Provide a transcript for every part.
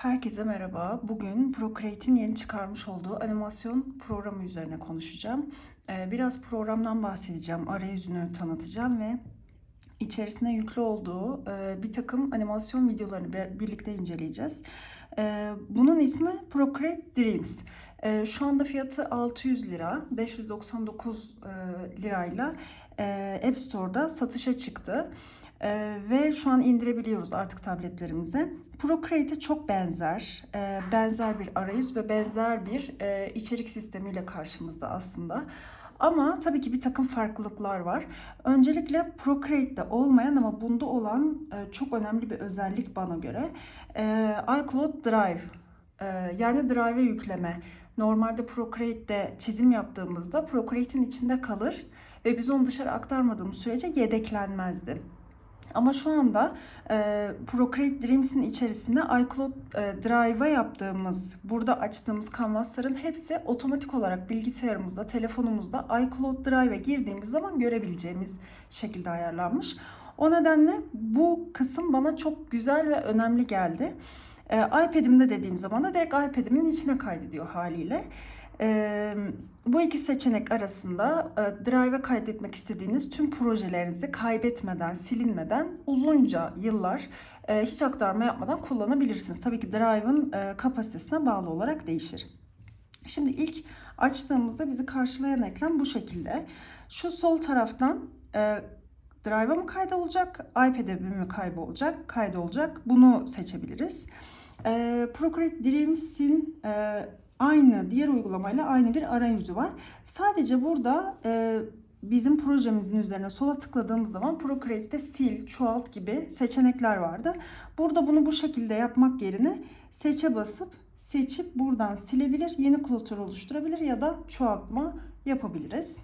Herkese merhaba. Bugün Procreate'in yeni çıkarmış olduğu animasyon programı üzerine konuşacağım. Ee, Biraz programdan bahsedeceğim, arayüzünü tanıtacağım ve içerisinde yüklü olduğu e, bir takım animasyon videolarını birlikte inceleyeceğiz. Ee, Bunun ismi Procreate Dreams. Ee, Şu anda fiyatı 600 lira, 599 e, lirayla e, App Store'da satışa çıktı. Ee, ve şu an indirebiliyoruz artık tabletlerimize. Procreate'e çok benzer, e, benzer bir arayüz ve benzer bir e, içerik sistemiyle karşımızda aslında. Ama tabii ki bir takım farklılıklar var. Öncelikle Procreate'de olmayan ama bunda olan e, çok önemli bir özellik bana göre e, iCloud Drive. E, yani Drive'e yükleme. Normalde Procreate'de çizim yaptığımızda Procreate'in içinde kalır ve biz onu dışarı aktarmadığımız sürece yedeklenmezdi. Ama şu anda e, Procreate Dreams'in içerisinde iCloud e, Drive'a yaptığımız, burada açtığımız kanvasların hepsi otomatik olarak bilgisayarımızda, telefonumuzda iCloud Drive'a girdiğimiz zaman görebileceğimiz şekilde ayarlanmış. O nedenle bu kısım bana çok güzel ve önemli geldi. E, iPad'imde dediğim zaman da direkt iPad'imin içine kaydediyor haliyle. Ee, bu iki seçenek arasında e, kaydetmek istediğiniz tüm projelerinizi kaybetmeden, silinmeden uzunca yıllar e, hiç aktarma yapmadan kullanabilirsiniz. Tabii ki Drive'ın e, kapasitesine bağlı olarak değişir. Şimdi ilk açtığımızda bizi karşılayan ekran bu şekilde. Şu sol taraftan e, Drive'a mı kaydolacak, iPad'e mi kaybolacak, kaydolacak bunu seçebiliriz. E, Procreate Dreams'in aynı diğer uygulamayla aynı bir arayüzü var. Sadece burada e, bizim projemizin üzerine sola tıkladığımız zaman Procreate'de sil, çoğalt gibi seçenekler vardı. Burada bunu bu şekilde yapmak yerine seçe basıp seçip buradan silebilir, yeni klasör oluşturabilir ya da çoğaltma yapabiliriz.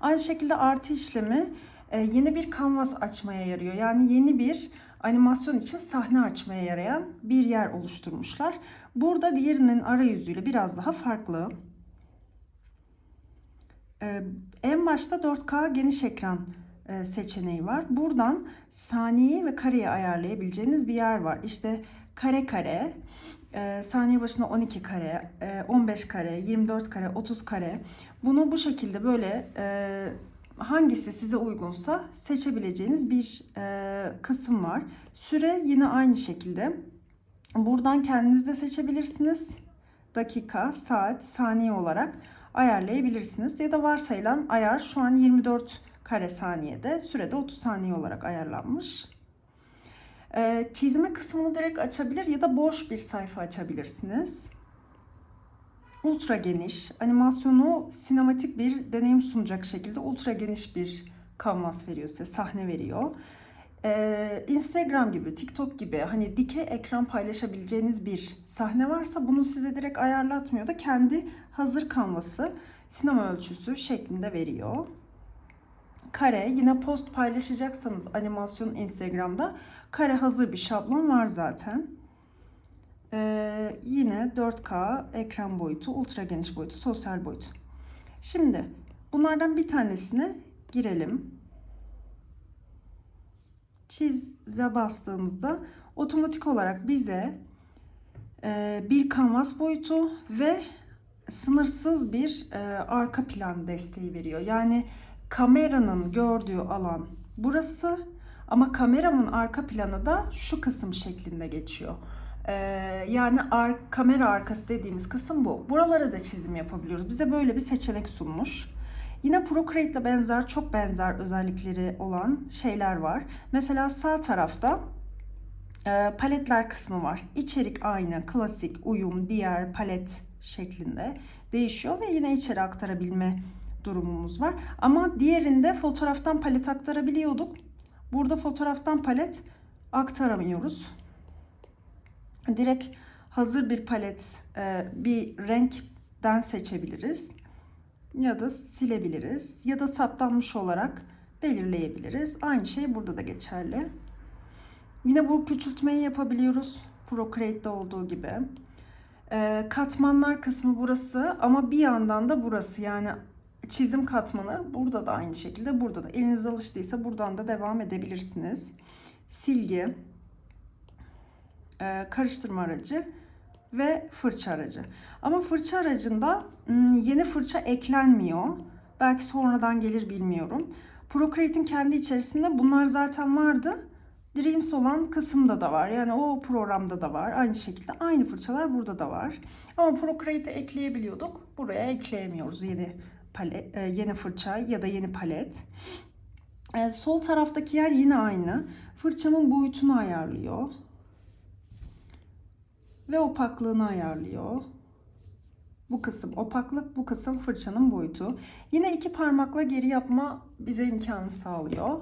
Aynı şekilde artı işlemi yeni bir kanvas açmaya yarıyor. Yani yeni bir animasyon için sahne açmaya yarayan bir yer oluşturmuşlar. Burada diğerinin arayüzüyle biraz daha farklı. Ee, en başta 4K geniş ekran e, seçeneği var. Buradan saniyeyi ve kareyi ayarlayabileceğiniz bir yer var. İşte kare kare, e, saniye başına 12 kare, e, 15 kare, 24 kare, 30 kare. Bunu bu şekilde böyle e, hangisi size uygunsa seçebileceğiniz bir e, kısım var. Süre yine aynı şekilde. Buradan kendiniz de seçebilirsiniz. Dakika, saat, saniye olarak ayarlayabilirsiniz. Ya da varsayılan ayar şu an 24 kare saniyede, sürede 30 saniye olarak ayarlanmış. Ee, çizme kısmını direkt açabilir ya da boş bir sayfa açabilirsiniz. Ultra geniş, animasyonu sinematik bir deneyim sunacak şekilde ultra geniş bir kanvas veriyor size, sahne veriyor. Ee, Instagram gibi, TikTok gibi hani dikey ekran paylaşabileceğiniz bir sahne varsa bunu size direkt ayarlatmıyor da kendi hazır kanvası sinema ölçüsü şeklinde veriyor. Kare yine post paylaşacaksanız animasyon Instagram'da kare hazır bir şablon var zaten. Ee, yine 4K ekran boyutu, ultra geniş boyutu, sosyal boyutu. Şimdi bunlardan bir tanesine girelim çize bastığımızda otomatik olarak bize e, bir kanvas boyutu ve sınırsız bir e, arka plan desteği veriyor. Yani kameranın gördüğü alan burası ama kameramın arka planı da şu kısım şeklinde geçiyor. E, yani ar kamera arkası dediğimiz kısım bu. Buralara da çizim yapabiliyoruz. Bize böyle bir seçenek sunmuş. Yine Procreate benzer, çok benzer özellikleri olan şeyler var. Mesela sağ tarafta e, paletler kısmı var. İçerik aynı, klasik, uyum, diğer palet şeklinde değişiyor ve yine içeri aktarabilme durumumuz var. Ama diğerinde fotoğraftan palet aktarabiliyorduk. Burada fotoğraftan palet aktaramıyoruz. Direkt hazır bir palet, e, bir renkten seçebiliriz ya da silebiliriz ya da saptanmış olarak belirleyebiliriz. Aynı şey burada da geçerli. Yine bu küçültmeyi yapabiliyoruz. Procreate'de olduğu gibi. Ee, katmanlar kısmı burası ama bir yandan da burası yani çizim katmanı burada da aynı şekilde burada da eliniz alıştıysa buradan da devam edebilirsiniz. Silgi e, karıştırma aracı ve fırça aracı. Ama fırça aracında ım, yeni fırça eklenmiyor. Belki sonradan gelir bilmiyorum. Procreate'in kendi içerisinde bunlar zaten vardı. Dreams olan kısımda da var. Yani o programda da var. Aynı şekilde aynı fırçalar burada da var. Ama Procreate'e ekleyebiliyorduk. Buraya ekleyemiyoruz yeni palet, e, yeni fırça ya da yeni palet. E, sol taraftaki yer yine aynı. Fırçamın boyutunu ayarlıyor. Ve opaklığını ayarlıyor. Bu kısım opaklık, bu kısım fırçanın boyutu. Yine iki parmakla geri yapma bize imkanı sağlıyor.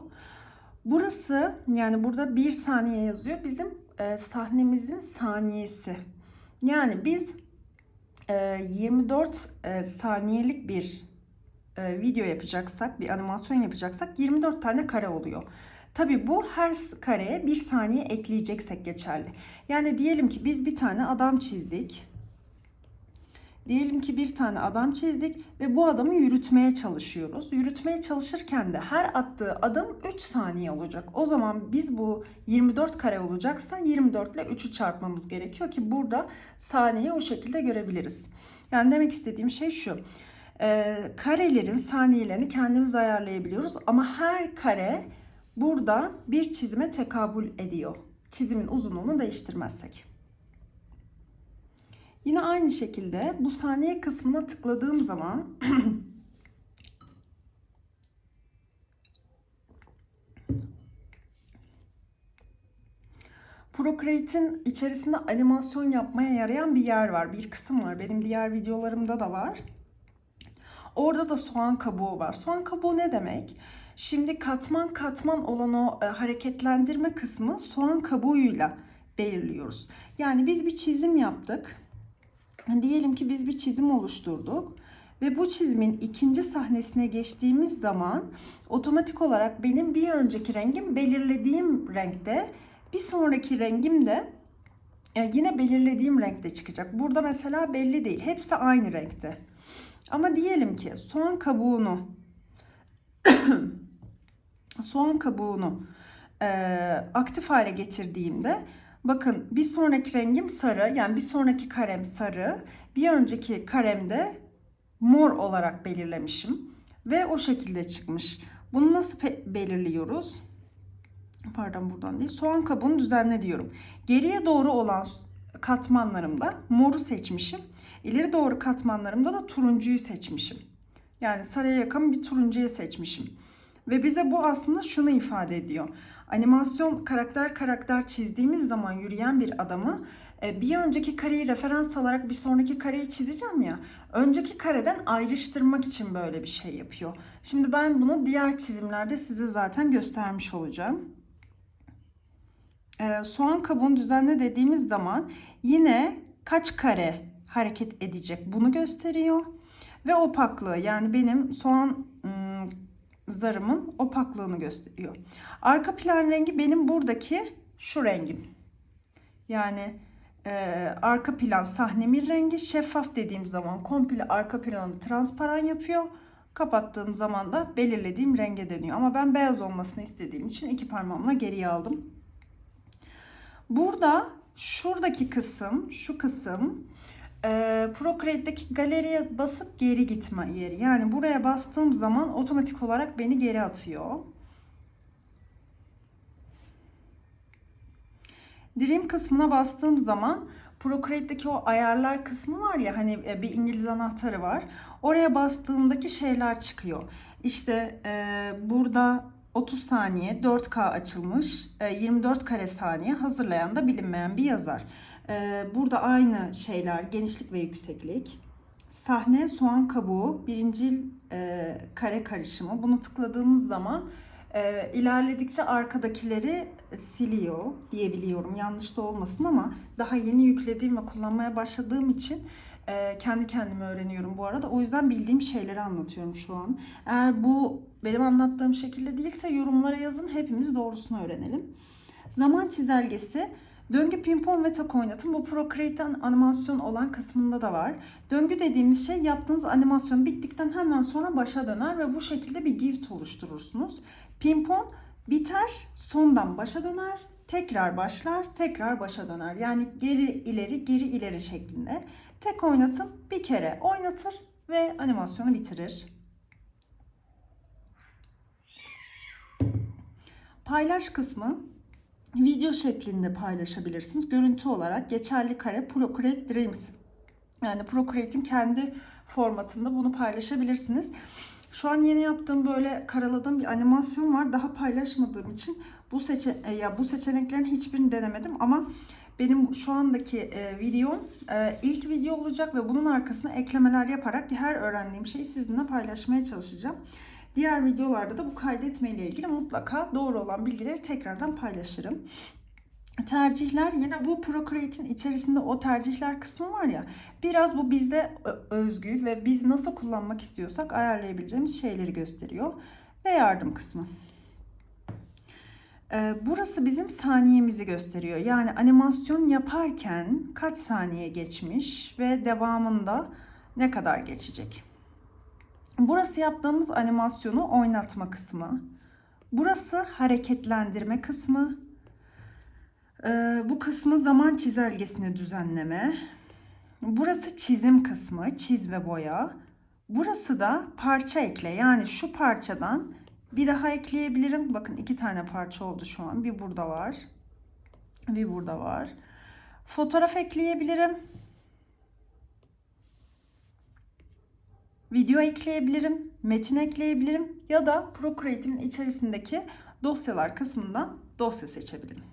Burası yani burada bir saniye yazıyor. Bizim e, sahnemizin saniyesi. Yani biz e, 24 e, saniyelik bir e, video yapacaksak, bir animasyon yapacaksak 24 tane kare oluyor. Tabi bu her kareye bir saniye ekleyeceksek geçerli. Yani diyelim ki biz bir tane adam çizdik. Diyelim ki bir tane adam çizdik ve bu adamı yürütmeye çalışıyoruz. Yürütmeye çalışırken de her attığı adım 3 saniye olacak. O zaman biz bu 24 kare olacaksa 24 ile 3'ü çarpmamız gerekiyor ki burada saniyeyi o şekilde görebiliriz. Yani demek istediğim şey şu. E, karelerin saniyelerini kendimiz ayarlayabiliyoruz ama her kare burada bir çizime tekabül ediyor. Çizimin uzunluğunu değiştirmezsek. Yine aynı şekilde bu saniye kısmına tıkladığım zaman Procreate'in içerisinde animasyon yapmaya yarayan bir yer var. Bir kısım var. Benim diğer videolarımda da var. Orada da soğan kabuğu var. Soğan kabuğu ne demek? Şimdi katman katman olan o e, hareketlendirme kısmı soğan kabuğuyla belirliyoruz. Yani biz bir çizim yaptık. Diyelim ki biz bir çizim oluşturduk ve bu çizimin ikinci sahnesine geçtiğimiz zaman otomatik olarak benim bir önceki rengim belirlediğim renkte, bir sonraki rengim de e, yine belirlediğim renkte çıkacak. Burada mesela belli değil. Hepsi aynı renkte. Ama diyelim ki soğan kabuğunu soğan kabuğunu e, aktif hale getirdiğimde bakın bir sonraki rengim sarı yani bir sonraki karem sarı bir önceki karemde mor olarak belirlemişim ve o şekilde çıkmış. Bunu nasıl belirliyoruz? Pardon buradan değil. Soğan kabuğunu düzenle diyorum. Geriye doğru olan katmanlarımda moru seçmişim. İleri doğru katmanlarımda da turuncuyu seçmişim. Yani sarıya yakın bir turuncuyu seçmişim. Ve bize bu aslında şunu ifade ediyor. Animasyon karakter karakter çizdiğimiz zaman yürüyen bir adamı e, bir önceki kareyi referans alarak bir sonraki kareyi çizeceğim ya. Önceki kareden ayrıştırmak için böyle bir şey yapıyor. Şimdi ben bunu diğer çizimlerde size zaten göstermiş olacağım. Ee, soğan kabuğunu düzenle dediğimiz zaman yine kaç kare hareket edecek bunu gösteriyor. Ve opaklığı yani benim soğan zarımın opaklığını gösteriyor. Arka plan rengi benim buradaki şu rengim. Yani e, arka plan sahnemin rengi şeffaf dediğim zaman komple arka planı transparan yapıyor. Kapattığım zaman da belirlediğim renge dönüyor. Ama ben beyaz olmasını istediğim için iki parmağımla geriye aldım. Burada şuradaki kısım, şu kısım e, Procreate'deki galeriye basıp geri gitme yeri. Yani buraya bastığım zaman otomatik olarak beni geri atıyor. Dream kısmına bastığım zaman Procreate'deki o ayarlar kısmı var ya hani e, bir İngiliz anahtarı var. Oraya bastığımdaki şeyler çıkıyor. İşte e, burada 30 saniye 4K açılmış 24 kare saniye hazırlayan da bilinmeyen bir yazar. Burada aynı şeyler genişlik ve yükseklik. Sahne soğan kabuğu birincil kare karışımı. Bunu tıkladığımız zaman ilerledikçe arkadakileri siliyor diyebiliyorum. Yanlış da olmasın ama daha yeni yüklediğim ve kullanmaya başladığım için kendi kendime öğreniyorum bu arada. O yüzden bildiğim şeyleri anlatıyorum şu an. Eğer bu benim anlattığım şekilde değilse yorumlara yazın. Hepimiz doğrusunu öğrenelim. Zaman çizelgesi Döngü pimpon ve tak oynatın. Bu Procreate'den animasyon olan kısmında da var. Döngü dediğimiz şey yaptığınız animasyon bittikten hemen sonra başa döner ve bu şekilde bir gift oluşturursunuz. Pimpon biter, sondan başa döner. tekrar başlar, tekrar başa döner. Yani geri ileri, geri ileri şeklinde. Tek oynatım bir kere oynatır ve animasyonu bitirir. Paylaş kısmı video şeklinde paylaşabilirsiniz. Görüntü olarak geçerli kare Procreate Dreams. Yani Procreate'in kendi formatında bunu paylaşabilirsiniz. Şu an yeni yaptığım böyle karaladığım bir animasyon var. Daha paylaşmadığım için bu seçe e, ya bu seçeneklerin hiçbirini denemedim ama benim şu andaki e, videom e, ilk video olacak ve bunun arkasına eklemeler yaparak her öğrendiğim şeyi sizinle paylaşmaya çalışacağım. Diğer videolarda da bu kaydetme ile ilgili mutlaka doğru olan bilgileri tekrardan paylaşırım. Tercihler yine bu Procreate'in içerisinde o tercihler kısmı var ya biraz bu bizde özgü ve biz nasıl kullanmak istiyorsak ayarlayabileceğimiz şeyleri gösteriyor ve yardım kısmı. Burası bizim saniyemizi gösteriyor. Yani animasyon yaparken kaç saniye geçmiş ve devamında ne kadar geçecek. Burası yaptığımız animasyonu oynatma kısmı. Burası hareketlendirme kısmı. Ee, bu kısmı zaman çizelgesini düzenleme. Burası çizim kısmı, çiz ve boya. Burası da parça ekle. Yani şu parçadan bir daha ekleyebilirim. Bakın iki tane parça oldu şu an. Bir burada var. Bir burada var. Fotoğraf ekleyebilirim. Video ekleyebilirim. Metin ekleyebilirim. Ya da Procreate'imin içerisindeki dosyalar kısmından dosya seçebilirim.